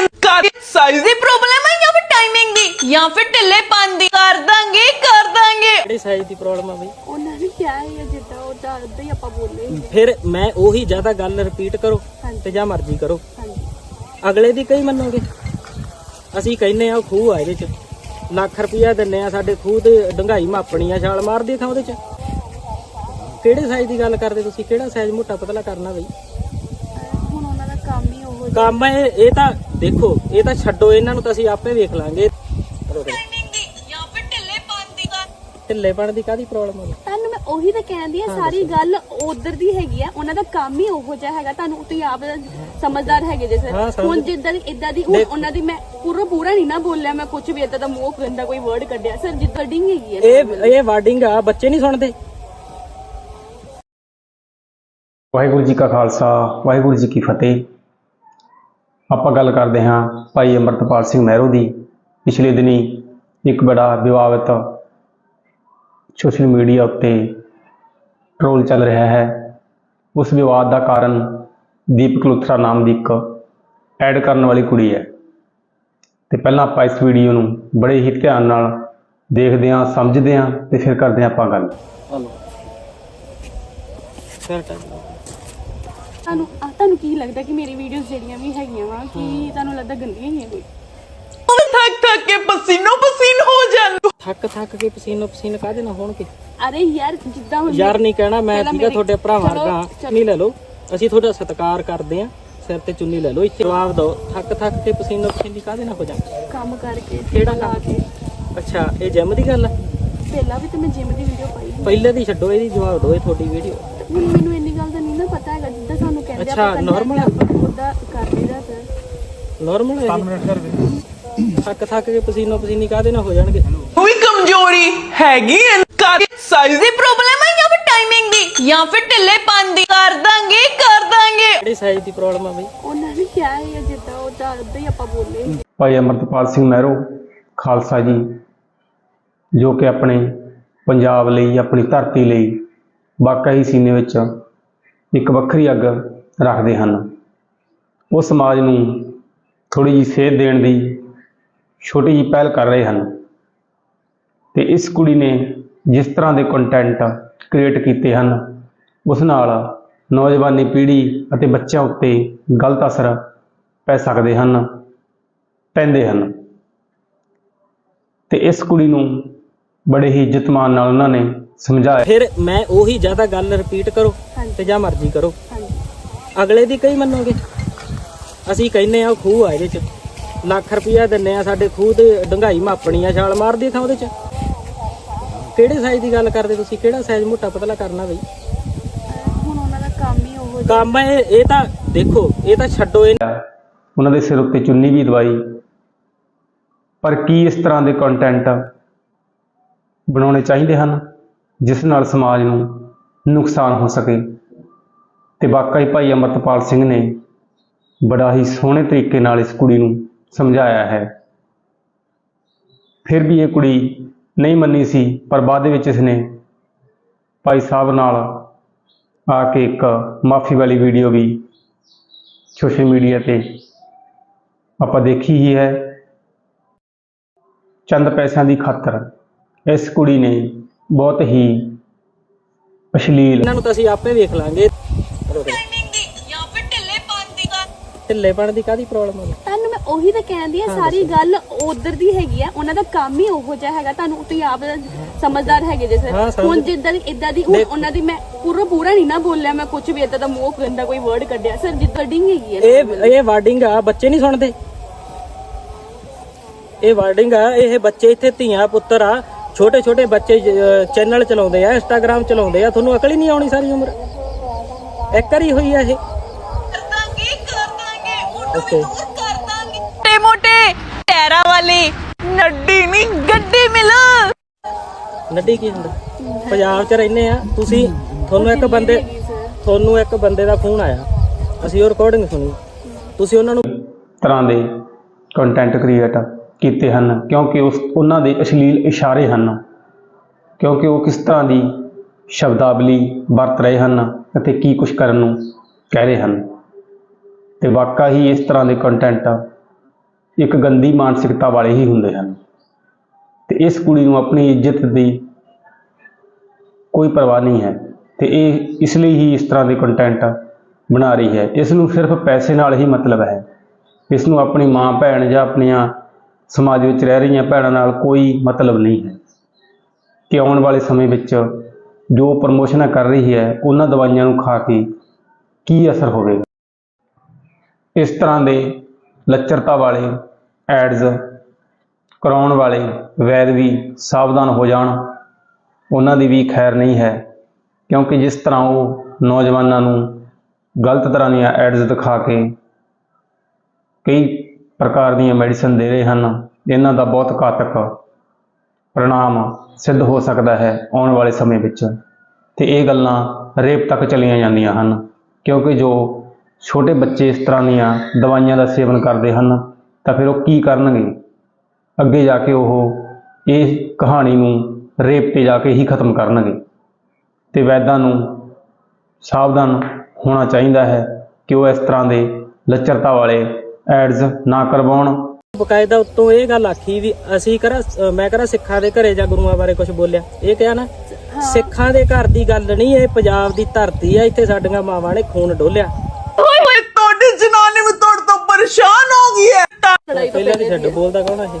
ਇਨਕਾਰ ਸਾਈਜ਼ ਦੀ ਪ੍ਰੋਬਲਮ ਹੈ ਜਾਂ ਫਿਰ ਟਾਈਮਿੰਗ ਦੀ? ਜਾਂ ਫਿਰ ਢਿੱਲੇਪਨ ਦੀ? ਕਰ ਦਾਂਗੇ ਕਰ ਦਾਂਗੇ। ਕਿਹੜੀ ਸਾਈਜ਼ ਦੀ ਪ੍ਰੋਬਲਮ ਆ ਬਈ? ਉਹਨਾਂ ਨੇ ਕਿਹਾ ਹੈ ਜਿੱਦਾਂ ਉਹਦਾ ਉਦਾਂ ਹੀ ਆਪਾਂ ਬੋਲੇ ਫਿਰ ਮੈਂ ਉਹੀ ਜ਼ਿਆਦਾ ਗੱਲ ਰਿਪੀਟ ਕਰੋ। ਤੇ ਜਾਂ ਮਰਜ਼ੀ ਕਰੋ। ਹਾਂਜੀ। ਅਗਲੇ ਦੀ ਕਈ ਮੰਨੋਗੇ? ਅਸੀਂ ਕਹਿੰਨੇ ਆ ਉਹ ਖੂਹ ਆ ਇਹਦੇ ਚ। ਲੱਖ ਰੁਪਇਆ ਦਿੰਨੇ ਆ ਸਾਡੇ ਖੂਹ ਤੇ ਡੰਗਾਈ ਮਾਪਣੀ ਆ ਛਾਲ ਮਾਰਦੀ ਥਾਂ ਉਹਦੇ ਚ। ਕਿਹੜੇ ਸਾਈਜ਼ ਦੀ ਗੱਲ ਕਰਦੇ ਤੁਸੀਂ? ਕਿਹੜਾ ਸਾਈਜ਼ ਮੋਟਾ ਪਤਲਾ ਕਰਨਾ ਬਈ? ਕੰਮ ਹੀ ਇਹ ਇਹ ਤਾਂ ਦੇਖੋ ਇਹ ਤਾਂ ਛੱਡੋ ਇਹਨਾਂ ਨੂੰ ਤਾਂ ਅਸੀਂ ਆਪੇ ਵੇਖ ਲਾਂਗੇ। ਢਿੱਲੇਪਣ ਦੀ ਕਾਦੀ ਪ੍ਰੋਬਲਮ ਆ? ਤੁਹਾਨੂੰ ਮੈਂ ਉਹੀ ਤਾਂ ਕਹਿੰਦੀ ਆ ਸਾਰੀ ਗੱਲ ਉਧਰ ਦੀ ਹੈਗੀ ਆ ਉਹਨਾਂ ਦਾ ਕੰਮ ਹੀ ਉਹੋ ਜਿਹਾ ਹੈਗਾ ਤੁਹਾਨੂੰ ਤੁਸੀਂ ਆਪ ਸਮਝਦਾਰ ਹੈਗੇ ਜੇ ਹਾਂ, ਸਰ ਹੁਣ ਜਿੱਦਾਂ ਦੀ ਇਦਾਂ ਦੀ ਹੁਣ ਉਹਨਾਂ ਦੀ ਮੈਂ ਪੂਰਾ ਪੂਰਾ ਨਹੀਂ ਨਾ ਬੋਲਿਆ ਮੈਂ ਕੁਝ ਵੀ ਇਦਾਂ ਦਾ ਮੂੰਹ ਗੰਦਾ ਕੋਈ ਵਰਡ ਕੱਢਿਆ। ਸਰ ਜਿੱਦਾਂ ਡਿੰਗ ਹੈਗੀ ਆ ਇਹ ਇਹ ਵਾਰਡਿੰਗ ਆ ਬੱਚੇ ਨਹੀਂ ਸੁਣਦੇ। ਵਾਹਿਗੁਰੂ ਜੀ ਕਾ ਖਾਲਸਾ ਵਾਹਿਗੁਰੂ ਜੀ ਕੀ ਫਤਿਹ। ਆਪਾਂ ਗੱਲ ਕਰਦੇ ਹਾਂ ਭਾਈ ਅਮਰਤਪਾਲ ਸਿੰਘ ਮਹਿਰੋ ਦੀ। ਪਿਛਲੇ ਦਿਨੀ ਇੱਕ ਬੜਾ ਵਿਵਾਦਤ ਸੋਸ਼ਲ ਮੀਡੀਆ ਉੱਤੇ ਟ੍ਰੋਲ ਚੱਲ ਰਿਹਾ ਹੈ। ਉਸ ਵਿਵਾਦ ਦਾ ਕਾਰਨ ਦੀਪਕ ਲੁਥਰਾ ਨਾਮ ਦੀ ਇੱਕ ਐਡ ਕਰਨ ਵਾਲੀ ਕੁੜੀ ਹੈ। ਤੇ ਪਹਿਲਾਂ ਆਪਾਂ ਇਸ ਵੀਡੀਓ ਨੂੰ ਬੜੇ ਹੀ ਧਿਆਨ ਨਾਲ ਦੇਖਦੇ ਹਾਂ, ਸਮਝਦੇ ਹਾਂ ਤੇ ਫਿਰ ਕਰਦੇ ਹਾਂ ਆਪਾਂ ਗੱਲ। ਹਲੋ ਫਿਰ ਟਾਈਮ ਤੁਹਾਨੂੰ ਆ ਤੁਹਾਨੂੰ ਕੀ ਲੱਗਦਾ ਕਿ ਮੇਰੀ ਵੀਡੀਓਜ਼ ਜਿਹੜੀਆਂ ਵੀ ਹੈਗੀਆਂ ਵਾ ਕਿ ਤੁਹਾਨੂੰ ਲੱਗਦਾ ਗੰਦੀਆਂ ਹੀ ਆ ਕੋਈ ਉਹ ਥੱਕ ਥੱਕ ਕੇ ਪਸੀਨੋ ਪਸੀਨ ਹੋ ਜਾਂਦੇ ਥੱਕ ਥੱਕ ਕੇ ਪਸੀਨੋ ਪਸੀਨ ਕਾਹਦੇ ਨਾਲ ਹੋਣਗੇ? ਅਰੇ ਯਾਰ ਜਿੱਦਾਂ ਹੁਣ ਯਾਰ ਨਹੀਂ ਕਹਿਣਾ ਮੈਂ ਪਹਿਲਾਂ ਠੀਕਾ ਮੇਰੀ- ਤੁਹਾਡੇ ਭਰਾਵਾਂ ਚਲੋ, ਵਰਗਾ। ਚਲੋ। ਨਹੀਂ ਲੈ ਲਓ। ਅਸੀਂ ਤੁਹਾਡਾ ਸਤਿਕਾਰ ਕਰਦੇ ਆ ਸਿਰ ਤੇ ਚੁੰਨੀ ਲੈ ਲਓ। ਇੱਥੇ ਜਵਾਬ ਦਿਓ। ਥੱਕ ਥੱਕ ਕੇ ਪਸੀਨੋ ਪਸੀਨੀ ਕਾਹਦੇ ਨਾਲ ਹੋ ਜਾ ਕੰਮ ਕਰਕੇ ਕਿਹੜਾ ਲਾ? ਕੇ। ਅੱਛਾ ਇਹ ਜਿਮ ਦੀ ਗੱਲ ਆ? ਪਹਿਲਾਂ ਵੀ ਤਾਂ ਮੈਂ ਜਿਮ ਦੀ ਵੀਡੀਓ ਪਾਈ ਸੀ। ਪਹਿਲੇ ਦੀ ਛੱਡੋ ਇਹਦੀ ਜਵਾਬ ਦਿਓ ਇਹ ਤੁਹਾਡੀ ਵੀਡੀਓ ਹੁਣ ਮੈਨੂੰ ਇੰਨੀ ਗੱਲ ਦਾ ਨਹੀਂ ਨਾ ਪਤਾ ਹੈਗਾ ਜਿੱਦਾਂ ਸਾਨੂੰ ਕਹਿੰਦੇ ਅੱਛਾ, ਆ? ਉਹਦਾ ਕਰ ਲਈਦਾ ਸਰ ਨਾਰਮਲ ਹੈ 5 ਮਿੰਟ ਕਰ ਥੱਕ ਥੱਕ ਕੇ ਪਸੀਨੋ ਪਸੀਨੀ ਕਾਹਦੇ ਨਾਲ ਹੋ ਜਾਣਗੇ? ਕੋਈ ਕਮਜ਼ੋਰੀ ਹੈਗੀ ਇਨਕਾਰ ਸਾਈਜ਼ ਦੀ ਪ੍ਰੋਬਲਮ ਹੈ ਜਾਂ ਫਿਰ ਟਾਈਮਿੰਗ ਦੀ? ਜਾਂ ਫਿਰ ਢਿੱਲੇਪਨ ਦੀ? ਕਰ ਦਾਂਗੇ ਕਰ ਦਾਂਗੇ। ਕਿਹੜੀ ਸਾਈਜ਼ ਦੀ ਪ੍ਰੋਬਲਮ ਆ ਬਈ? ਉਹਨਾਂ ਨੇ ਕਿਹਾ ਹੈ ਜਿੱਦਾਂ ਉਹਦਾ ਉਦਾਂ ਹੀ ਆਪਾਂ ਬੋਲੇ। ਭਾਈ ਅਮਰਤਪਾਲ ਸਿੰਘ ਮਹਿਰੋ ਖਾਲਸਾ ਜੀ ਜੋ ਕਿ ਆਪਣੇ ਪੰਜਾਬ ਲਈ ਆਪਣੀ ਧਰਤੀ ਲਈ ਵਾਕਈ ਹੀ ਸੀਨੇ ਵਿੱਚ ਇੱਕ ਵੱਖਰੀ ਅੱਗ ਰੱਖਦੇ ਹਨ। ਉਹ ਸਮਾਜ ਨੂੰ ਥੋੜੀ ਜਿਹੀ ਸੇਧ ਦੇਣ ਦੀ ਛੋਟੀ ਜਿਹੀ ਪਹਿਲ ਕਰ ਰਹੇ ਹਨ। ਤੇ ਇਸ ਕੁੜੀ ਨੇ ਜਿਸ ਤਰ੍ਹਾਂ ਦੇ ਕੰਟੈਂਟ ਕ੍ਰੀਏਟ ਕੀਤੇ ਹਨ, ਉਸ ਨਾਲ ਨੌਜਵਾਨੀ ਪੀੜ੍ਹੀ ਅਤੇ ਬੱਚਿਆਂ ਉੱਤੇ ਗਲਤ ਅਸਰ ਪੈ ਸਕਦੇ ਹਨ, ਪੈਂਦੇ ਹਨ। ਤੇ ਇਸ ਕੁੜੀ ਨੂੰ ਬੜੇ ਹੀ ਇੱਜ਼ਤ ਮਾਨ ਨਾਲ ਉਹਨਾਂ ਨੇ ਸਮਝਾਇਆ। ਫਿਰ ਮੈਂ ਉਹੀ ਜ਼ਿਆਦਾ ਗੱਲ ਰਿਪੀਟ ਕਰੋ ਤੇ ਜਾਂ ਮਰਜ਼ੀ ਕਰੋ। ਅਗਲੇ ਦੀ ਕਈ ਮੰਨੋਗੇ? ਅਸੀਂ ਕਹਿੰਨੇ ਆ ਖੂਹ ਆ ਇਹਦੇ ਚ। ਲੱਖ ਰੁਪਇਆ ਦਿੰਨੇ ਆ ਸਾਡੇ ਖੂਹ ਤੇ ਡੰਗਾਈ ਮਾਪਣੀ ਆ ਛਾਲ ਮਾਰਦੀ ਥਾਂ ਉਹਦੇ ਚ। ਕਿਹੜੇ ਸਾਈਜ਼ ਦੀ ਗੱਲ ਕਰਦੇ ਤੁਸੀਂ? ਕਿਹੜਾ ਸਾਈਜ਼ ਮੋਟਾ ਪਤਲਾ ਕਰਨਾ ਬਈ? ਅਹ ਹੁਣ ਉਹਨਾਂ ਦਾ ਕੰਮ ਹੀ ਉਹ ਕੰਮ ਇਹ ਇਹ ਤਾਂ ਦੇਖੋ ਇਹ ਤਾਂ ਛੱਡੋ ਇਹ ਉਹਨਾਂ ਦੇ ਸਿਰ ਉੱਤੇ ਚੁੰਨੀ ਵੀ ਦਵਾਈ। ਪਰ ਕੀ ਇਸ ਤਰ੍ਹਾਂ ਦੇ ਕੰਟੈਂਟ ਬਣਾਉਣੇ ਚਾਹੀਦੇ ਹਨ ਜਿਸ ਨਾਲ ਸਮਾਜ ਨੂੰ ਨੁਕਸਾਨ ਹੋ ਸਕੇ? ਤੇ ਵਾਕਈ ਭਾਈ ਅਮਰਤਪਾਲ ਸਿੰਘ ਨੇ ਬੜਾ ਹੀ ਸੋਹਣੇ ਤਰੀਕੇ ਨਾਲ ਇਸ ਕੁੜੀ ਨੂੰ ਸਮਝਾਇਆ ਹੈ। ਫਿਰ ਵੀ ਇਹ ਕੁੜੀ ਨਹੀਂ ਮੰਨੀ ਸੀ, ਪਰ ਬਾਅਦ ਦੇ ਵਿੱਚ ਇਸਨੇ ਭਾਈ ਸਾਹਿਬ ਨਾਲ ਆ ਕੇ ਇੱਕ ਮਾਫੀ ਵਾਲੀ ਵੀਡੀਓ ਵੀ ਸੋਸ਼ਲ ਮੀਡੀਆ ਤੇ ਆਪਾਂ ਦੇਖੀ ਹੀ ਹੈ। ਚੰਦ ਪੈਸਿਆਂ ਦੀ ਖਾਤਰ ਇਸ ਕੁੜੀ ਨੇ ਬਹੁਤ ਹੀ ਅਸ਼ਲੀਲ ਇਹਨਾਂ ਨੂੰ ਤਾਂ ਅਸੀਂ ਆਪੇ ਵੇਖ ਲਾਂਗੇ। ਜਾ। ਫਿਰ ਢਿੱਲੇਪਨ ਦੀ ਢਿੱਲੇਪਣ ਦੀ ਕਾਦੀ ਪ੍ਰੋਬਲਮ ਆ? ਤੁਹਾਨੂੰ ਮੈਂ ਉਹੀ ਤਾਂ ਕਹਿੰਦੀ ਆ ਸਾਰੀ ਗੱਲ ਉਧਰ ਦੀ ਹੈਗੀ ਆ ਉਹਨਾਂ ਦਾ ਕੰਮ ਹੀ ਉਹੋ ਜਿਹਾ ਹੈਗਾ। ਤੁਹਾਨੂੰ ਤੁਸੀਂ ਆਪ ਸਮਝਦਾਰ ਹੈਗੇ ਜੇ ਹਾਂ, ਸਰ ਸਮਝ- ਹੁਣ ਜਿੱਦਾਂ ਦੀ ਇਦਾਂ ਦੀ ਹੁਣ ਉਹਨਾਂ ਦੀ ਮੈਂ ਪੂਰਾ ਪੂਰਾ ਨਹੀਂ ਨਾ ਬੋਲਿਆ ਮੈਂ ਕੁਝ ਵੀ ਇਦਾਂ ਦਾ ਮੂੰਹ ਗੰਦਾ ਕੋਈ ਵਰਡ ਕੱਢਿਆ। ਸਰ ਜਿੱਦਾਂ ਡਿੰਗ ਹੈਗੀ ਆ ਇਹ ਇਹ ਵਾਰਡਿੰਗ ਆ ਬੱਚੇ ਨਹੀਂ ਸੁਣਦੇ। ਇਹ ਵਾਰਡਿੰਗ ਆ ਇਹ ਬੱਚੇ ਇੱਥੇ ਧੀਆਂ ਪੁੱਤਰ ਆ। ਛੋਟੇ ਛੋਟੇ ਬੱਚੇ ਚੈਨਲ ਚਲਾਉਂਦੇ ਆ ਇੰਸਟਾਗ੍ਰam ਚਲਾਉਂਦੇ ਆ। ਤੁਹਾਨੂੰ ਅਕਲ ਹੀ ਨਹੀਂ ਆਉਣੀ ਸਾਰੀ ਉਮਰ। ਇੱਕ ਵਾਰੀ ਹੋਈ ਆ ਇਹ। ਮੋਟੇ ਮੋਟੇ ਟੈਰਾ ਵਾਲੀ ਨੱਡੀ ਨਹੀਂ ਗੱਡੀ ਮਿਲ। ਨੱਡੀ ਕੀ ਹੁੰਦਾ? ਪੰਜਾਬ 'ਚ ਰਹਿੰਦੇ ਆ। ਤੁਸੀਂ ਤੁਹਾਨੂੰ ਇੱਕ ਬੰਦੇ ਤੁਹਾਨੂੰ ਇੱਕ ਬੰਦੇ ਦਾ ਫੋਨ ਆਇਆ। ਅਸੀਂ ਉਹ ਰਿਕਾਰਡਿੰਗ ਸੁਣੀ। ਤੁਸੀਂ ਉਹਨਾਂ ਨੂੰ ਤਰ੍ਹਾਂ ਦੇ ਕੰਟੈਂਟ ਕ੍ਰੀਏਟ ਕੀਤੇ ਹਨ ਕਿਉਂਕਿ ਉਸ ਉਹਨਾਂ ਦੇ ਅਸ਼ਲੀਲ ਇਸ਼ਾਰੇ ਹਨ। ਕਿਉਂਕਿ ਉਹ ਕਿਸ ਤਰ੍ਹਾਂ ਦੀ ਸ਼ਬਦਾਵਲੀ ਵਰਤ ਰਹੇ ਹਨ। ਅਤੇ ਕੀ ਕੁਝ ਕਰਨ ਨੂੰ ਕਹਿ ਰਹੇ ਹਨ। ਤੇ ਵਾਕਈ ਹੀ ਇਸ ਤਰ੍ਹਾਂ ਦੇ ਕੰਟੈਂਟ ਇੱਕ ਗੰਦੀ ਮਾਨਸਿਕਤਾ ਵਾਲੇ ਹੀ ਹੁੰਦੇ ਹਨ। ਤੇ ਇਸ ਕੁੜੀ ਨੂੰ ਆਪਣੀ ਇੱਜ਼ਤ ਦੀ ਕੋਈ ਪਰਵਾਹ ਨਹੀਂ ਹੈ। ਤੇ ਇਹ ਇਸ ਲਈ ਹੀ ਇਸ ਤਰ੍ਹਾਂ ਦੇ ਕੰਟੈਂਟ ਬਣਾ ਰਹੀ ਹੈ। ਇਸ ਨੂੰ ਸਿਰਫ ਪੈਸੇ ਨਾਲ ਹੀ ਮਤਲਬ ਹੈ। ਇਸ ਨੂੰ ਆਪਣੀ ਮਾਂ, ਭੈਣ ਜਾਂ ਆਪਣੀਆਂ ਸਮਾਜ ਵਿੱਚ ਰਹਿ ਰਹੀਆਂ ਭੈਣਾਂ ਨਾਲ ਕੋਈ ਮਤਲਬ ਨਹੀਂ ਹੈ। ਕਿ ਆਉਣ ਵਾਲੇ ਸਮੇਂ ਵਿੱਚ ਜੋ ਪ੍ਰਮੋਸ਼ਨਾਂ ਕਰ ਰਹੀ ਹੈ, ਉਹਨਾਂ ਦਵਾਈਆਂ ਨੂੰ ਖਾ ਕੇ ਕੀ ਅਸਰ ਹੋਵੇਗਾ ਇਸ ਤਰ੍ਹਾਂ ਦੇ ਲੱਚਰਤਾ ਵਾਲੇ ਐਡਜ਼ ਕਰਾਉਣ ਵਾਲੇ ਵੈਦ ਵੀ ਸਾਵਧਾਨ ਹੋ ਜਾਣ, ਉਹਨਾਂ ਦੀ ਵੀ ਖੈਰ ਨਹੀਂ ਹੈ, ਕਿਉਂਕਿ ਜਿਸ ਤਰ੍ਹਾਂ ਉਹ ਨੌਜਵਾਨਾਂ ਨੂੰ ਗਲਤ ਤਰ੍ਹਾਂ ਦੀਆਂ ਐਡਜ਼ ਦਿਖਾ ਕੇ ਕਈ ਪ੍ਰਕਾਰ ਦੀਆਂ ਮੈਡੀਸਨ ਦੇ ਰਹੇ ਹਨ, ਇਹਨਾਂ ਦਾ ਬਹੁਤ ਘਾਤਕ ਪ੍ਰਣਾਮ ਸਿੱਧ ਹੋ ਸਕਦਾ ਹੈ ਆਉਣ ਵਾਲੇ ਸਮੇਂ ਵਿੱਚ। ਤੇ ਇਹ ਗੱਲਾਂ ਰੇਪ ਤੱਕ ਚਲੀਆਂ ਜਾਂਦੀਆਂ ਹਨ, ਕਿਉਂਕਿ ਜੋ ਛੋਟੇ ਬੱਚੇ ਇਸ ਤਰ੍ਹਾਂ ਦੀਆਂ ਦਵਾਈਆਂ ਦਾ ਸੇਵਨ ਕਰਦੇ ਹਨ, ਤਾਂ ਫਿਰ ਉਹ ਕੀ ਕਰਨਗੇ? ਅੱਗੇ ਜਾ ਕੇ ਉਹ ਇਹ ਕਹਾਣੀ ਨੂੰ ਰੇਪ ਤੇ ਜਾ ਕੇ ਹੀ ਖਤਮ ਕਰਨਗੇ। ਤੇ ਵੈਦਾਂ ਨੂੰ ਸਾਵਧਾਨ ਹੋਣਾ ਚਾਹੀਦਾ ਹੈ ਕਿ ਉਹ ਇਸ ਤਰ੍ਹਾਂ ਦੇ ਲੱਚਰਤਾ ਵਾਲੇ ਐਡਸ ਨਾ ਕਰਵਾਉਣ। ਬਕਾਇਦਾ ਉੱਤੋਂ ਇਹ ਗੱਲ ਆਖੀ ਵੀ ਅਸੀਂ ਕਰਾ ਮੈਂ ਕਰਾ ਸਿੱਖਾਂ ਦੇ ਘਰੇ ਜਾਂ ਗੁਰੂਆਂ ਬਾਰੇ ਕੁਝ ਬੋਲਿਆ। ਇਹ ਕਿਹਾ ਨਾ ਸਿੱਖਾਂ ਦੇ ਘਰ ਦੀ ਗੱਲ ਨਹੀਂ ਇਹ ਪੰਜਾਬ ਦੀ ਧਰਤੀ ਆ ਇੱਥੇ ਸਾਡੀਆਂ ਮਾਵਾਂ ਨੇ ਖੂਨ ਡੋਲਿਆ। ਓਏ ਹੋਏ ਤੁਹਾਡੀ ਜਨਾਨੀ ਵੀ ਤੁਹਾਡੇ ਤੋਂ ਪਰੇਸ਼ਾਨ ਹੋ ਗਈ ਹੈ। ਪਹਿਲਾਂ ਦੀ ਛੱਡ ਬੋਲਦਾ ਕੌਣ ਆ ਇਹ?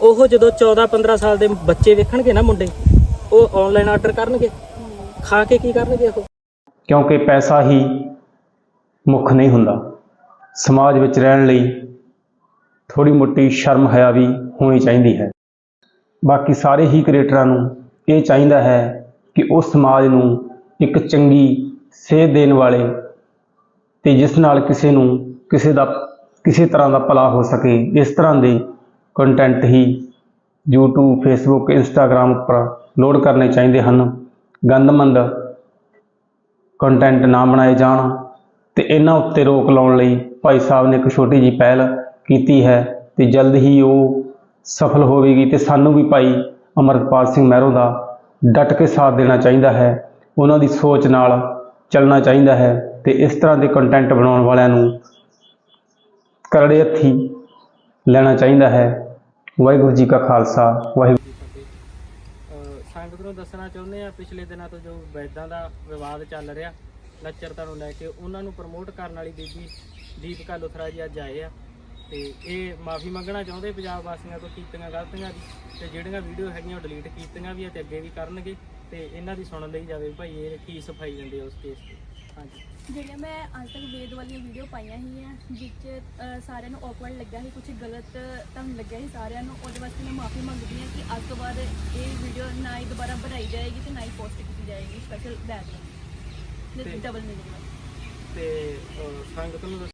ਉਹ ਜਦੋਂ 14 15 ਸਾਲ ਦੇ ਬੱਚੇ ਵੇਖਣਗੇ ਨਾ ਮੁੰਡੇ, ਉਹ ਆਨਲਾਈਨ ਆਰਡਰ ਕਰਨਗੇ। ਖਾ ਕੇ ਕੀ ਕਰਨਗੇ ਉਹ? ਕਿਉਂਕਿ ਪੈਸਾ ਹੀ ਮੁੱਖ ਨਹੀਂ ਹੁੰਦਾ। ਸਮਾਜ ਵਿੱਚ ਰਹਿਣ ਲਈ ਥੋੜੀ ਮੋਟੀ ਸ਼ਰਮ ਹਯਾ ਵੀ ਹੋਣੀ ਚਾਹੀਦੀ ਹੈ। ਬਾਕੀ ਸਾਰੇ ਹੀ ਕ੍ਰੀਏਟਰਾਂ ਨੂੰ ਇਹ ਚਾਹੀਦਾ ਹੈ ਕਿ ਉਹ ਸਮਾਜ ਨੂੰ ਇੱਕ ਚੰਗੀ ਸੇਧ ਦੇਣ ਵਾਲੇ ਤੇ ਜਿਸ ਨਾਲ ਕਿਸੇ ਨੂੰ ਕਿਸੇ ਦਾ, ਕਿਸੇ ਤਰ੍ਹਾਂ ਦਾ ਭਲਾ ਹੋ ਸਕੇ, ਇਸ ਤਰ੍ਹਾਂ ਦੇ ਕੰਟੈਂਟ ਹੀ YouTube, Facebook, Instagram ਉੱਪਰ ਲੋਡ ਕਰਨੇ ਚਾਹੀਦੇ ਹਨ। ਗੰਦਮੰਦ ਕੰਟੈਂਟ ਨਾ ਬਣਾਏ ਜਾਣ ਤੇ ਇਹਨਾਂ ਉੱਤੇ ਰੋਕ ਲਾਉਣ ਲਈ ਭਾਈ ਸਾਹਿਬ ਨੇ ਇੱਕ ਛੋਟੀ ਜੀ ਪਹਿਲ ਕੀਤੀ ਹੈ ਤੇ ਜਲਦ ਹੀ ਉਹ ਸਫਲ ਹੋਵੇਗੀ ਤੇ ਸਾਨੂੰ ਵੀ ਭਾਈ ਅਮਰਪਾਲ ਸਿੰਘ ਮਹਿਰੋ ਦਾ ਡਟ ਕੇ ਸਾਥ ਦੇਣਾ ਚਾਹੀਦਾ ਹੈ। ਉਹਨਾਂ ਦੀ ਸੋਚ ਨਾਲ ਚੱਲਣਾ ਚਾਹੀਦਾ ਹੈ ਤੇ ਇਸ ਤਰ੍ਹਾਂ ਦੇ ਕੰਟੈਂਟ ਬਣਾਉਣ ਵਾਲਿਆਂ ਨੂੰ ਕਰੜੇ ਹੱਥੀ ਲੈਣਾ ਚਾਹੀਦਾ ਹੈ। ਵਾਹਿਗੁਰੂ ਜੀ ਕਾ ਖਾਲਸਾ, ਵਾਹਿਗੁਰੂ ਅਹ ਸੰਗਤ ਨੂੰ ਦੱਸਣਾ ਚਾਹੁੰਦੇ ਆ ਪਿਛਲੇ ਦਿਨਾਂ ਤੋਂ ਜੋ ਵੈਦਾਂ ਦਾ ਵਿਵਾਦ ਚੱਲ ਰਿਹਾ ਲੱਚਰਤਾ ਨੂੰ ਲੈ ਕੇ ਉਹਨਾਂ ਨੂੰ ਪ੍ਰਮੋਟ ਕਰਨ ਵਾਲੀ ਬੀਬੀ ਦੀਪਕਾ ਲੁਥਰਾ ਜੀ ਅੱਜ ਆਏ ਆ। ਤੇ ਇਹ ਮਾਫੀ ਮੰਗਣਾ ਚਾਹੁੰਦੇ ਪੰਜਾਬ ਵਾਸੀਆਂ ਤੋਂ, ਕੀਤੀਆਂ ਗਲਤੀਆਂ ਦੀ, ਤੇ ਜਿਹੜੀਆਂ ਵੀਡੀਓ ਹੈਗੀਆਂ ਉਹ ਡਿਲੀਟ ਕੀਤੀਆਂ ਵੀ ਆ ਤੇ ਅੱਗੇ ਵੀ ਕਰਨਗੇ, ਤੇ ਇਹਨਾਂ ਦੀ ਸੁਣਨ ਲਈ ਜਾਵੇ। ਭਾਈ, ਇਹ ਕੀ ਸਫ਼ਾਈ ਦਿੰਦੇ ਆ ਉਸ ਕੇਸ ਤੇ? ਜਿਹੜੀਆਂ ਮੈਂ ਅੱਜ ਤੱਕ ਵੇਦ ਵਾਲੀਆਂ ਵੀਡੀਓ ਪਾਈਆਂ ਸੀ ਆ ਵਿੱਚ ਅਹ, ਸਾਰਿਆਂ ਨੂੰ ਔਕਵਰਡ ਲੱਗਾ ਸੀ ਕੁਝ ਗਲਤ ਤੁਹਾਨੂੰ ਲੱਗਿਆ ਸੀ ਸਾਰਿਆਂ ਨੂੰ ਉਹਦੇ ਵਾਸਤੇ ਮੈਂ ਮਾਫੀ ਮੰਗਦੀ ਹਾਂ ਕਿ ਅੱਜ ਤੋਂ ਬਾਅਦ ਇਹ ਵੀਡੀਓ ਨਾ ਹੀ ਦੁਬਾਰਾ ਬਣਾਈ ਜਾਏਗੀ ਤੇ ਨਾ ਹੀ ਪੋਸਟ ਕੀਤੀ ਜਾਏਗੀ ਸਪੈਸ਼ਲ ਬੈਗ ਤੇ- ਡਬਲ ਮੀਨਿੰਗ ਤੇ ਅਹ ਸੰਗਤ ਨੂੰ